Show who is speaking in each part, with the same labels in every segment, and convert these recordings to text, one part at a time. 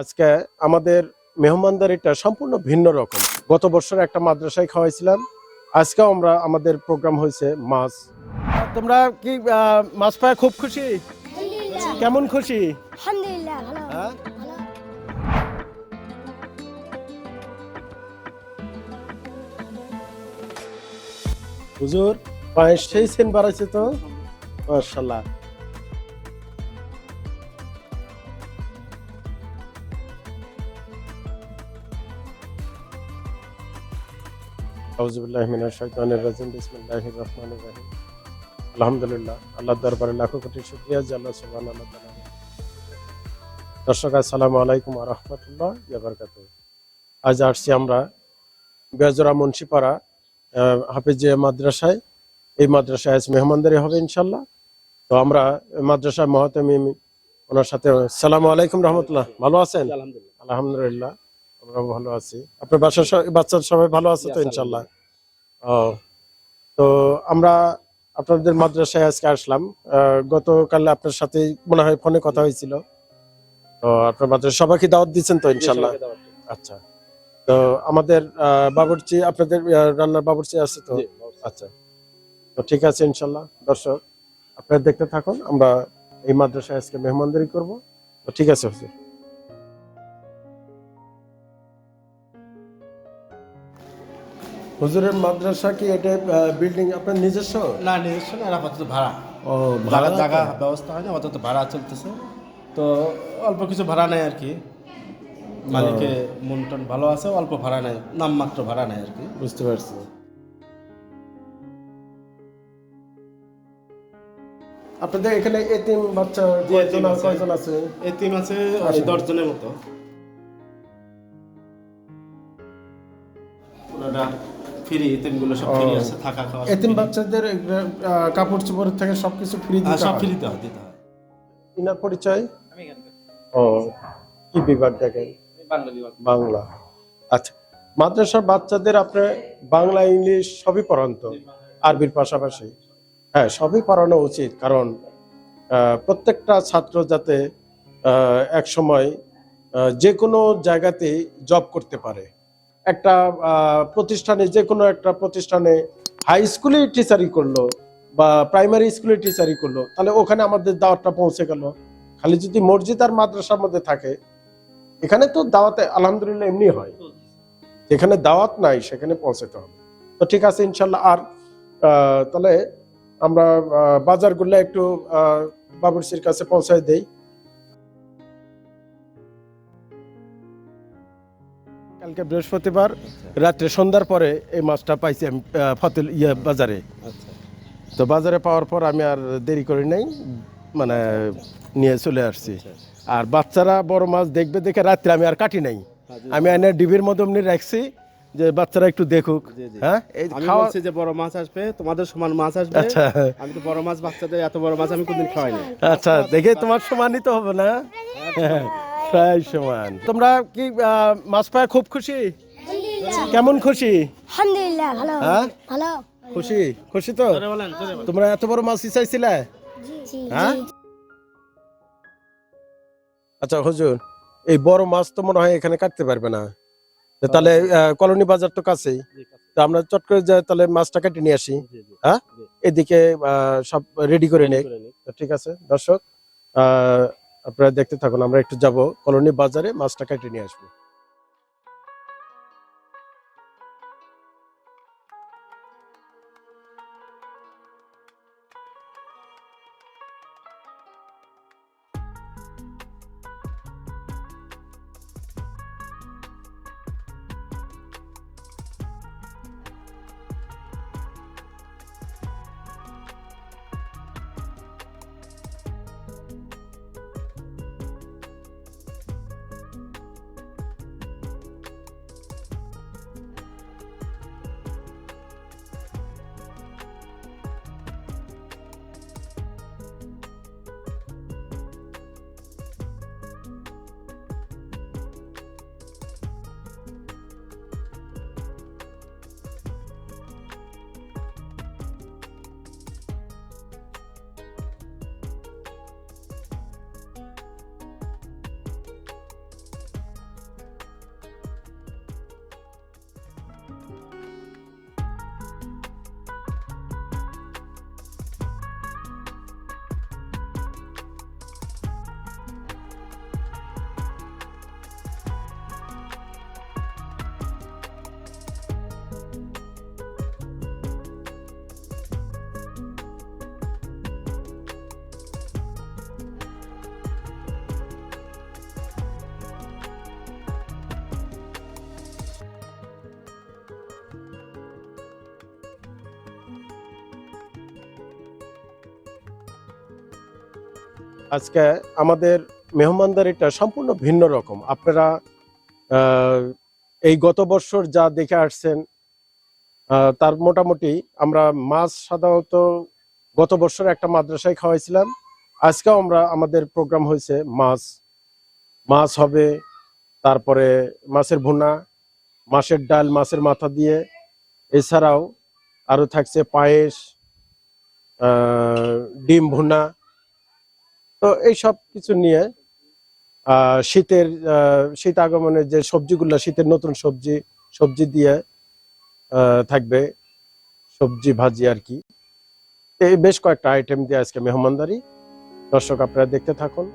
Speaker 1: আজকে আমাদের মেহমানদারিটা সম্পূর্ণ ভিন্ন রকম। গত বছর একটা মাদ্রাসায় খাওয়াইছিলাম আজকেও আমরা আমাদের প্রোগ্রাম হয়েছে মাছ। তোমরা কি মাছ পায় খুব খুশি? কেমন খুশি? হ্যাঁ?
Speaker 2: ভালো।
Speaker 1: হুজুর পায়ে সেই সেন বাড়াইছে তো? মাশাল্লাহ রাজিম রহিম। আলহামদুলিল্লাহ আল্লাহর দরবারে লাখো কোটি শুকরিয়া যে আল্লাহ সুবহানাহু ওয়া তাআলা দর্শক আসসালামু আলাইকুম ওয়া রাহমাতুল্লাহ আজ আসছি আমরা বেজরা মুন্সিপাড়া হাফিজিয়া মাদ্রাসায়। এই মাদ্রাসায় আজ মেহমানদারি হবে ইনশাল্লাহ তো আমরা মাদ্রাসার মহাতামিম ওনার সাথে সালাম আলাইকুম রহমতুল্লাহ ভালো আছেন? আলহামদুলিল্লাহ। আমরা ভালো আছি। আপনার বাসার বাচ্চার সবাই ভালো আছে তো ইনশাল্লাহ ও তো আমরা আপনাদের মাদ্রাসায় আজকে আসলাম। গতকাল আপনার সাথে মনে হয় ফোনে কথা হয়েছিল। তো আপনার মাদ্রাসা সবাইকে দাওয়াত দিচ্ছেন তো ইনশাল্লাহ? আচ্ছা। তো আমাদের বাবুর্চি আপনাদের রান্নার বাবুর্চি আছে তো? আচ্ছা। তো ঠিক আছে ইনশাল্লাহ। দর্শক আপনারা দেখতে থাকুন আমরা এই মাদ্রাসায় আজকে মেহমানদারি করব। তো ঠিক আছে হুজুর। হুজুরের মাদ্রাসা কি এটা বিল্ডিং আপনার নিজস্ব?
Speaker 3: না নিজস্ব না আপাতত ভাড়া।
Speaker 1: ও
Speaker 3: ভাড়া জায়গা ব্যবস্থা হয় না আপাতত ভাড়া চলতেছে। তো অল্প কিছু ভাড়া নেয় আর কি। মালিকে মন টন ভালো আছে অল্প ভাড়া নেয় নামমাত্র ভাড়া নেয় আর কি।
Speaker 1: বুঝতে পারছি। আপনাদের এখানে এতিম বাচ্চা কয়জন
Speaker 3: আছে।
Speaker 1: কয়জন আছে?
Speaker 3: এই টিম আছে। দশ জনের মতো। ফ্রি এতিমগুলো সব ফ্রি আছে থাকা খাওয়া
Speaker 1: এতিম বাচ্চাদের কাপড় চোপড় থেকে সবকিছু ফ্রি
Speaker 3: হ্যাঁ,
Speaker 1: দিতে
Speaker 3: সব
Speaker 1: হয়।
Speaker 3: দিতে হয়
Speaker 1: ইনার পরিচয়? ও কি বিভাগ দেখেন? বাংলা আচ্ছা মাদ্রাসার বাচ্চাদের আপনি বাংলা ইংলিশ সবই পড়ান তো? আরবির পাশাপাশি? হ্যাঁ সবই পড়ানো উচিত কারণ প্রত্যেকটা ছাত্র যাতে এক সময় যে কোনো জায়গাতেই জব করতে পারে। একটা প্রতিষ্ঠানে যে কোনো একটা প্রতিষ্ঠানে হাই স্কুলে টিচারি করল বা প্রাইমারি স্কুলে টিচারি করল তাহলে ওখানে আমাদের দাওয়াতটা পৌঁছে গেল। খালি যদি মসজিদ আর মাদ্রাসার মধ্যে থাকে এখানে তো দাওয়াতে আলহামদুলিল্লাহ এমনি হয়। যেখানে দাওয়াত নাই সেখানে পৌঁছাতে হবে। তো ঠিক আছে ইনশাল্লাহ আর তাহলে আমরা বাজারগুলো একটু আহ, বাবুর্চির কাছে পৌঁছায় দেই। কালকে বৃহস্পতিবার রাত্রে সন্ধ্যার পরে এই মাছটা পাইছি আমি ফতেল ইয়ে বাজারে। তো বাজারে পাওয়ার পর আমি আর দেরি করি নাই মানে নিয়ে চলে আসছি। আর বাচ্চারা বড় মাছ দেখবে দেখে রাত্রে আমি আর কাটি নাই।
Speaker 3: হ্যাঁ,
Speaker 1: আমি এনে ডিবির মধ্যে এমনি রাখছি যে বাচ্চারা একটু দেখুক। হ্যাঁ? এই খাওয়া
Speaker 3: যে বড় মাছ আসবে তোমাদের সমান মাছ আসবে।
Speaker 1: আচ্ছা।
Speaker 3: আমি তো বড় মাছ বাচ্চাদের এত বড় মাছ আমি কোনদিন খাওয়াই না
Speaker 1: আচ্ছা দেখে তোমার সমানই তো হবে না। প্রায় সমান তোমরা কি মাছ পায় খুব খুশি? কেমন খুশি?
Speaker 2: আলহামদুলিল্লাহ ভালো।
Speaker 1: হ্যাঁ?
Speaker 2: ভালো।
Speaker 1: খুশি? খুশি তো? তোমরা এত বড় মাছই চাইছিলে হ্যাঁ? আচ্ছা হুজুর এই বড় মাছ তো মনে হয় এখানে কাটতে পারবে না। তো তাহলে কলোনি বাজার তো কাছেই। তো আমরা চট করে যাই তাহলে মাছটা কেটে নিয়ে আসি। হ্যাঁ? এদিকে আহ, সব রেডি করে নেই ঠিক আছে দর্শক আহ, আপনারা দেখতে থাকুন আমরা একটু যাব কলোনি বাজারে মাছটা কেটে নিয়ে আসব। আজকে আমাদের মেহমানদারিটা সম্পূর্ণ ভিন্ন রকম। আপনারা এই গত বছর যা দেখে আসছেন তার মোটামুটি আমরা মাছ সাধারণত গত বছর একটা মাদ্রাসায় খাওয়াইছিলাম, আজকেও আমরা, আমাদের প্রোগ্রাম হয়েছে মাছ মাছ হবে, তারপরে মাছের ভুনা, মাছের ডাল, মাছের মাথা দিয়ে। এছাড়াও আরও থাকছে পায়েস ডিম ভুনা তো এই সব কিছু নিয়ে শীতের শীত আগমনের যে সবজিগুলো, শীতের নতুন সবজি সবজি দিয়ে থাকবে সবজি ভাজি আর কি। এই বেশ কয়েকটা আইটেম দিয়ে আজকে মেহমানদারি। দর্শক, আপনারা দেখতে থাকুন।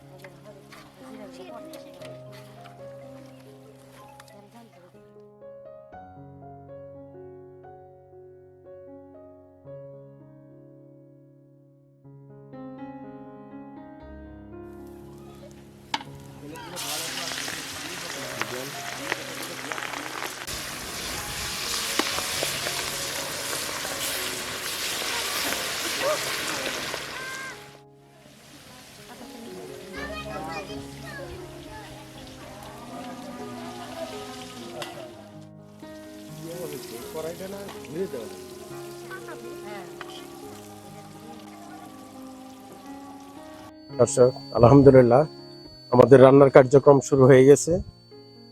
Speaker 1: 응. দর্শক আলহামদুলিল্লাহ আমাদের রান্নার কার্যক্রম শুরু হয়ে গেছে।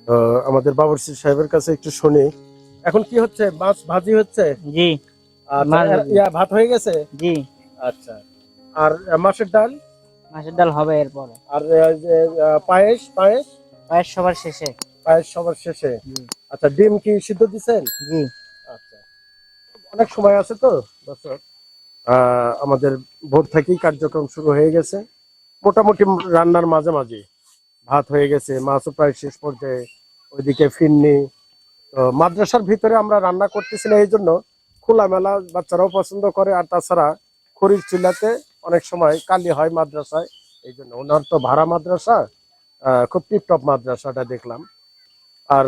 Speaker 1: তো আমাদের বাবরসি সাহেবের কাছে একটু শুনি। এখন কি হচ্ছে? মাছ ভাজি হচ্ছে?
Speaker 4: জি।
Speaker 1: আচ্ছা,
Speaker 4: ভাজি।
Speaker 1: ইয়া ভাত হয়ে গেছে?
Speaker 4: জি।
Speaker 1: আচ্ছা। আর মাছের ডাল?
Speaker 4: মাছের ডাল হবে এরপরে।
Speaker 1: আর পায়েস? পায়েস?
Speaker 4: পায়েস সবার শেষে।
Speaker 1: পায়েস সবার শেষে। আচ্ছা ডিম কি সিদ্ধ দিছেন?
Speaker 4: জি।
Speaker 1: আচ্ছা। অনেক সময় আছে তো দর্শক। আমাদের ভোর থেকেই কার্যক্রম শুরু হয়ে গেছে। মোটামুটি রান্নার মাঝামাঝি। ভাত হয়ে গেছে, মাছও প্রায় শেষ পর্যায়ে ওইদিকে ফিরনি। তো মাদ্রাসার ভিতরে আমরা রান্না করতেছি না, এই জন্য খোলামেলা বাচ্চারাও পছন্দ করে, আর তাছাড়া খড়ির চুলাতে অনেক সময় কালি হয় মাদ্রাসায়, এই জন্য ওনার তো ভাড়া মাদ্রাসা খুব টিপটপ মাদ্রাসাটা দেখলাম। আর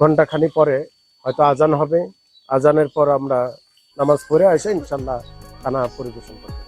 Speaker 1: ঘন্টাখানি পরে হয়তো আজান হবে, আজানের পর আমরা নামাজ পড়ে আসে ইনশাল্লাহ খানা পরিবেশন করব।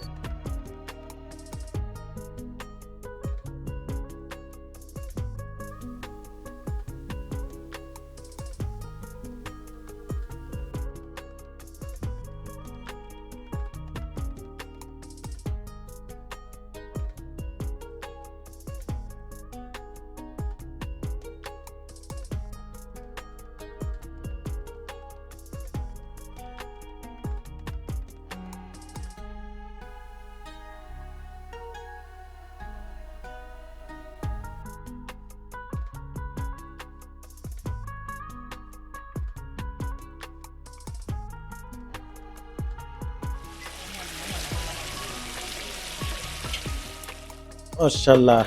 Speaker 1: মাশাল্লাহ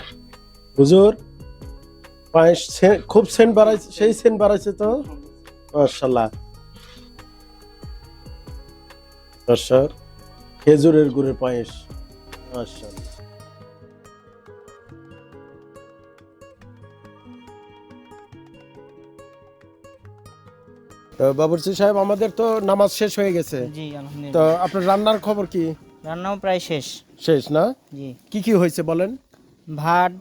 Speaker 1: হুজুর পায়েস খুব সেন্ট বাড়াইছে সেই সেন্ট বাড়াইছে তো? মাশাল্লাহ দর্শক খেজুরের গুড়ের পায়েস মাশাল্লাহ বাবুরচি সাহেব আমাদের তো নামাজ শেষ হয়ে গেছে। তো আপনার রান্নার খবর কি?
Speaker 4: রান্নাও প্রায় শেষ।
Speaker 1: শেষ না?
Speaker 4: জি।
Speaker 1: কি কি হয়েছে বলেন?
Speaker 4: ভাত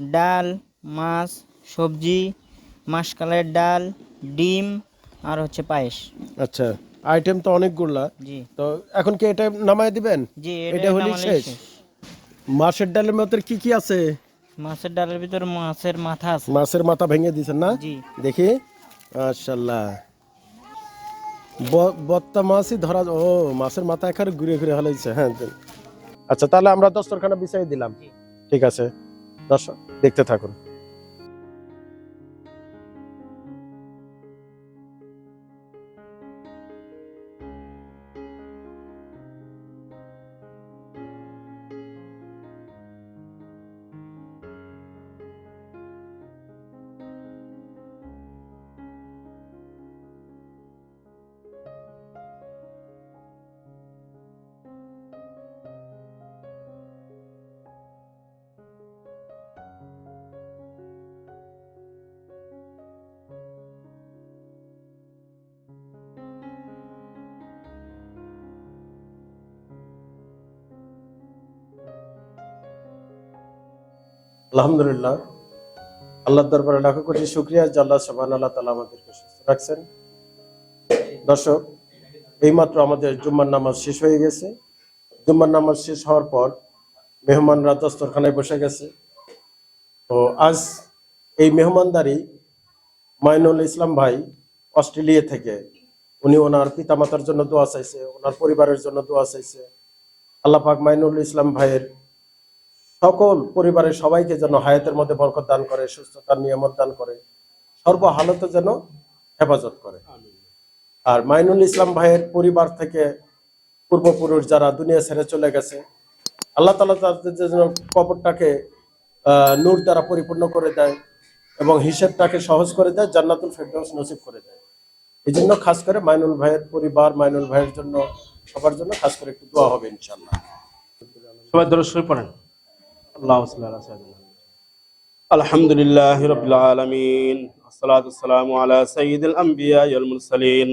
Speaker 4: ডাল মাছ সবজি মাসকালের ডাল ডিম আর হচ্ছে পায়েস।
Speaker 1: আচ্ছা আইটেম তো অনেকগুলা।
Speaker 4: জি।
Speaker 1: তো এখন কি এটা নামায় দিবেন?
Speaker 4: জি
Speaker 1: এটা
Speaker 4: নামালেই
Speaker 1: শেষ? মাছের ডালের মধ্যে কি কি আছে?
Speaker 4: মাছের ডালের ভিতর মাছের মাথা আছে।
Speaker 1: মাছের মাথা ভেঙে দিয়েছেন না?
Speaker 4: জি।
Speaker 1: দেখি। মাশাল্লাহ ব- বত্তা মাছই ধরা ও মাছের মাথা এখানে ঘুরে ঘুরে হলাইছে হ্যাঁ আচ্ছা তাহলে আমরা দস্তরখানা বিছাই দিলাম। ঠিক আছে। দশ দেখতে থাকুন। আলহামদুলিল্লাহ, আল্লাহর দরবারে লাখো কোটি শুক্রিয়া, যে আল্লাহ সুবহান আল্লাহ তালা আমাদেরকে সুস্থ রাখছেন। দর্শক, এইমাত্র আমাদের জুম্মার নামাজ শেষ হয়ে গেছে। জুম্মার নামাজ শেষ হওয়ার পর মেহমানরা দস্তরখানায় বসে গেছে। তো আজ এই মেহমানদারি মাইনুল ইসলাম ভাই অস্ট্রেলিয়া থেকে, উনি ওনার পিতামাতার জন্য দোয়া চাইছে, ওনার পরিবারের জন্য দোয়া চাইছে। আল্লাহ পাক মাইনুল ইসলাম ভাইয়ের সকল পরিবারের সবাইকে যেন হায়াতের মধ্যে বরকত দান করে, সুস্থতার নিয়ামত দান করে সর্ব হালতে যেন হেফাজত করে। আর মাইনুল ইসলাম ভাইয়ের পরিবার থেকে পূর্বপুরুষ যারা দুনিয়া ছেড়ে চলে গেছে, আল্লাহ তালা তাদের যেন কবরটাকে নূর দ্বারা পরিপূর্ণ করে দেয় এবং হিসেবটাকে সহজ করে দেয়, জান্নাতুল ফেরদৌস নসিব করে দেয়। এই জন্য খাস করে মাইনুল ভাইয়ের পরিবার, মাইনুল ভাইয়ের জন্য সবার জন্য খাস করে একটু দোয়া হবে ইনশাল্লাহ
Speaker 3: সবাই ধরে শুয়ে পড়েন। আল্লাহ আলহামদুলিল্লাহ রবিল আলমিন الصلاة والسلام على سيد الأنبياء والمرسلين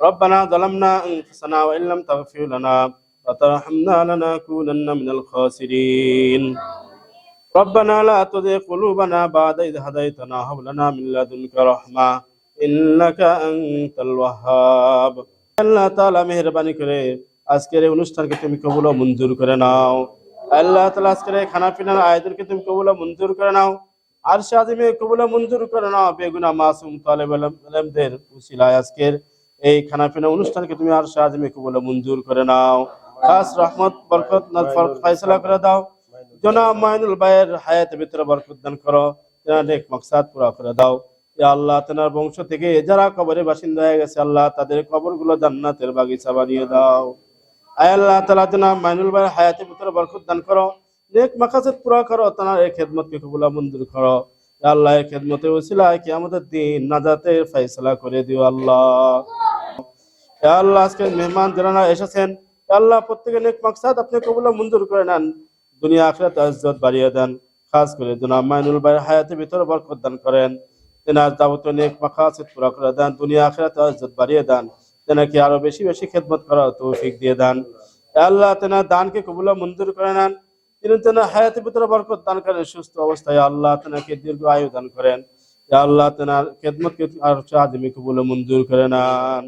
Speaker 3: ربنا ظلمنا أنفسنا وإن لم تغفر لنا وترحمنا لنكونن من الخاسرين ربنا لا تزغ قلوبنا بعد إذ هديتنا وهب لنا من لدنك رحمة إنك أنت الوهاب আল্লাহ তাআলা মেহেরবানি করে আজকের এই অনুষ্ঠানকে তুমি কবুল ও মঞ্জুর করে নাও আল্লাহ তাআলা আজকের এই খানা পিনার আয়োজনকে তুমি কবুল মঞ্জুর করে নাও। আর সাজিমে কবুল মঞ্জুর করে নাও বেগুনা মাসুম তালেব আলমদের উসিলায় আজকের এই খানা পিনা অনুষ্ঠানকে তুমি আর সাজিমে কবুল মঞ্জুর করে নাও। খাস রহমত, বরকত ফয়সালা করে দাও। জনাব মাইনুল ভাইয়ের হায়াতের ভিতরে বরকত দান করো। তেনার নেক মকসাদ পুরা করে দাও। আল্লাহ তেনার বংশ থেকে যারা কবরে বাসিন্দা হয়ে গেছে, আল্লাহ তাদের কবরগুলো জান্নাতের বাগিচা বানিয়ে দাও। আয় আল্লাহ তাআলা জনাব মাইনুল ভাইয়ের হায়াতের ভিতরে বরকত দান করো। নেক মাকাসদ পুরা করো তেনার এই খেদমতকে কবুলা মঞ্জুর করো। আল্লাহ, এই খেদমতের ওসিলায় কি আমাদের দিন নাজাতের ফয়সালা করে দিও আল্লাহ। আল্লাহ, আজকে মেহমান যারা এসেছেন আল্লাহ, প্রত্যেকের নেক মাকসাদ আপনি কবুলা মঞ্জুর করে নেন। দুনিয়া আখিরাত ইজ্জত বাড়িয়ে দেন। খাস করে জনাব মাইনুল ভাইয়ের হায়াতের ভিতরে বরকত দান করেন। তেনার দাবত নেক মাকাসিদ পুরা করে দেন। দুনিয়া আখিরাত ইজ্জত বাড়িয়ে দেন। তেনাকে আরো বেশি বেশি খেদমত করার তৌফিক দিয়ে দেন ইয়া আল্লাহ তেনার দানকে কবুলা মঞ্জুর করে নেন তিনি তেনার হায়াতের ভিতরে বরকত দান করেন সুস্থ অবস্থায় ইয়া আল্লাহ তেনাকে দীর্ঘ আয়ু দান করেন ইয়া আল্লাহ তেনার খেদমতকে আর চাঁদমি কবুলা মঞ্জুর করে নেন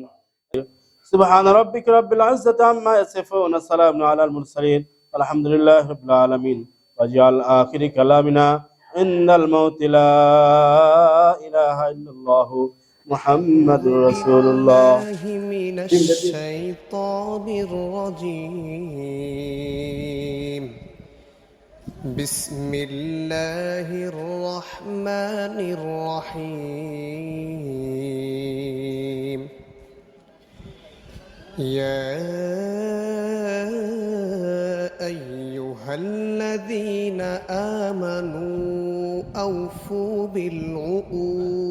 Speaker 3: سبحان ربك رب العزة عما يصفون السلام على المرسلين الحمد لله رب العالمين واجعل آخر كلامنا عند الموت لا إله إلا الله محمد رسول الله.
Speaker 5: من الشيطان الرجيم. بسم الله الرحمن الرحيم. يا أيها الذين آمنوا أوفوا بالعقود.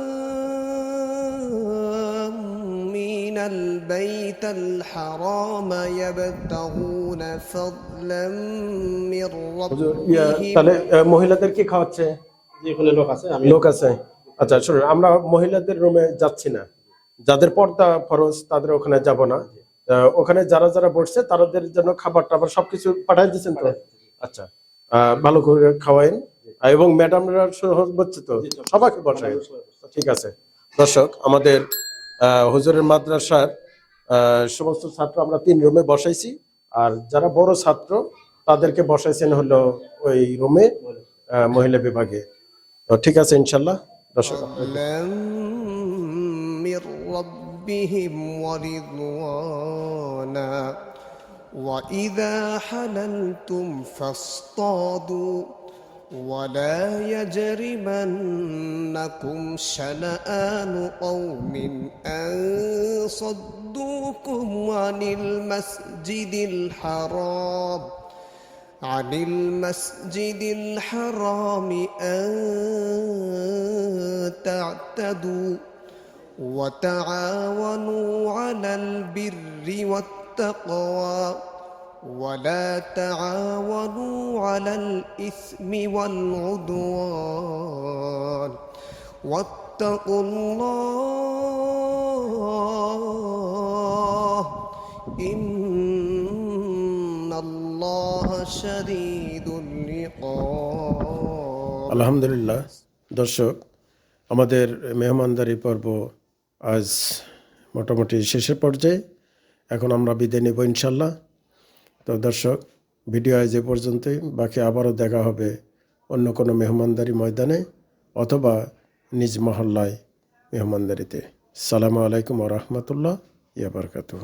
Speaker 5: البيت الحرام يبتغون فضلا من
Speaker 1: হুজুর, ইয়া,
Speaker 5: ربهم
Speaker 1: তাহলে আহ, মহিলাদের কি খাওয়াচ্ছে
Speaker 3: যেখানে লোক আছে আমি
Speaker 1: লোক আছে আচ্ছা শুনুন আমরা মহিলাদের রুমে যাচ্ছি না যাদের পর্দা ফরজ তাদের ওখানে যাব না আহ, ওখানে যারা যারা বসছে তাদের জন্য খাবার টাবার সবকিছু পাঠাই দিচ্ছেন তো আচ্ছা আহ, ভালো করে খাওয়াইন আর এবং ম্যাডামরা বলছে তো সবাইকে বসাই ঠিক আছে দর্শক আমাদের আহ, হুজুরের মাদ্রাসার আহ, সমস্ত ছাত্র আমরা তিন রুমে বসাইছি আর যারা বড় ছাত্র তাদেরকে বসাইছেন হলো ওই রুমে আহ, মহিলা বিভাগে তো ঠিক আছে ইনশাল্লাহ দর্শক
Speaker 5: فضلا من ربهم ربهم ورضوانا وإذا حللتم فاصطادوا ولا يجرمنكم شنآن قوم أن صدوكم عن المسجد الحرام عن المسجد الحرام أن تعتدوا وتعاونوا على البر والتقوى. ولا تعاونوا على الإثم والعدوان واتقوا الله إن الله شديد العقاب
Speaker 1: আলহামদুলিল্লাহ দর্শক আমাদের মেহমানদারি পর্ব আজ মোটামুটি শেষের পর্যায়ে এখন আমরা বিদায় নেব ইনশাল্লাহ তো দর্শক, ভিডিও আজ এ পর্যন্তই। বাকি আবারও দেখা হবে অন্য কোনো মেহমানদারি ময়দানে অথবা নিজ মহল্লায় মেহমানদারিতে। সালামু আলাইকুম রহমতুল্লাহ ইয়াবারকাতুহ